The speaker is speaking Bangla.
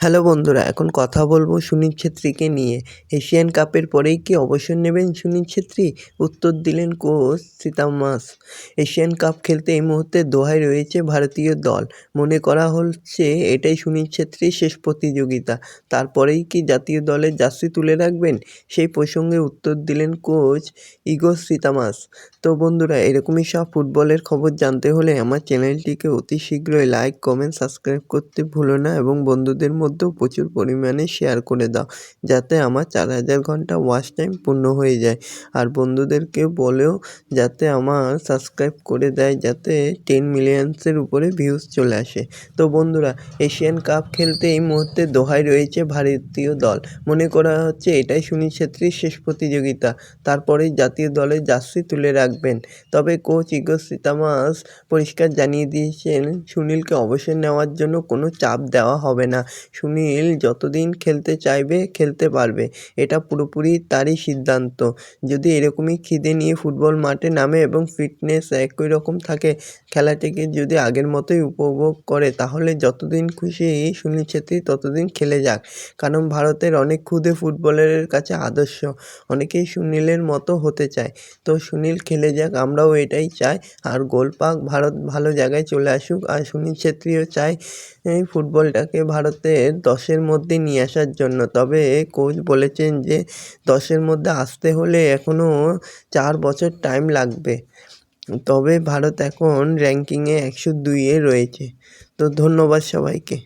হ্যালো বন্ধুরা, এখন কথা বলব সুনীল ছেত্রীকে নিয়ে। এশিয়ান কাপের পরেই কি অবসর নেবেন সুনীল ছেত্রী? উত্তর দিলেন কোচ সীতামাস। এশিয়ান কাপ খেলতে এই মুহূর্তে দোহায় রয়েছে ভারতীয় দল। মনে করা হচ্ছে এটাই সুনীল ছেত্রীর শেষ প্রতিযোগিতা। তারপরেই কি জাতীয় দলের জার্সি তুলে রাখবেন? সেই প্রসঙ্গে উত্তর দিলেন কোচ ইগো সীতামাস। তো বন্ধুরা, এরকমই সব ফুটবলের খবর জানতে হলে আমার চ্যানেলটিকে অতি শীঘ্রই লাইক, কমেন্ট, সাবস্ক্রাইব করতে ভুলো না এবং বন্ধুদের মধ্যেও প্রচুর পরিমাণে শেয়ার করে দাও, যাতে আমার চার হাজার ঘণ্টা ওয়াচ টাইম পূর্ণ হয়ে যায়। আর বন্ধুদেরকে বলেও যাতে আমার সাবস্ক্রাইব করে দেয়, যাতে টেন মিলিয়ন্সের উপরে ভিউজ চলে আসে। তো বন্ধুরা এশিয়ান কাপ খেলতে এই মুহূর্তে দোহায় রয়েছে ভারতীয় দল। মনে করা হচ্ছে এটাই সুনীল ছেত্রীর শেষ প্রতিযোগিতা। তারপরেই জাতীয় দলের জার্সি তুলে রাখবেন। তবে কোচ ইগো সীতামাস পরিষ্কার জানিয়ে দিয়েছেন, সুনীলকে অবসর নেওয়ার জন্য কোনো চাপ দেওয়া হবে না। সুনীল যতদিন খেলতে চাইবে, খেলতে পারবে। এটা পুরোপুরি তারই সিদ্ধান্ত। যদি এরকমই খিদে নিয়ে ফুটবল মাঠে নামে এবং ফিটনেস একই রকম থাকে, খেলাটিকে যদি আগের মতোই উপভোগ করে, তাহলে যতদিন খুশি সুনীল ছেত্রী ততদিন খেলে যাক। কারণ ভারতের অনেক ক্ষুদে ফুটবলারের কাছে আদর্শ। অনেকেই সুনীলের মতো হতে চায়। তো সুনীল খেলে যাক, আমরাও এটাই চাই। আর গোল পাক ভারত ভালো জায়গায় চলে আসুক। আর সুনীল ছেত্রীও চায় ফুটবলটাকে ভারতের দশের মধ্যে নিয়ে আসার জন্য। তবে কোচ বলেছেন যে, দশের মধ্যে আসতে হলে এখনও চার বছর টাইম লাগবে। তবে ভারত এখন র্যাঙ্কিংয়ে একশো দুইয়ে রয়েছে। তো ধন্যবাদ সবাইকে।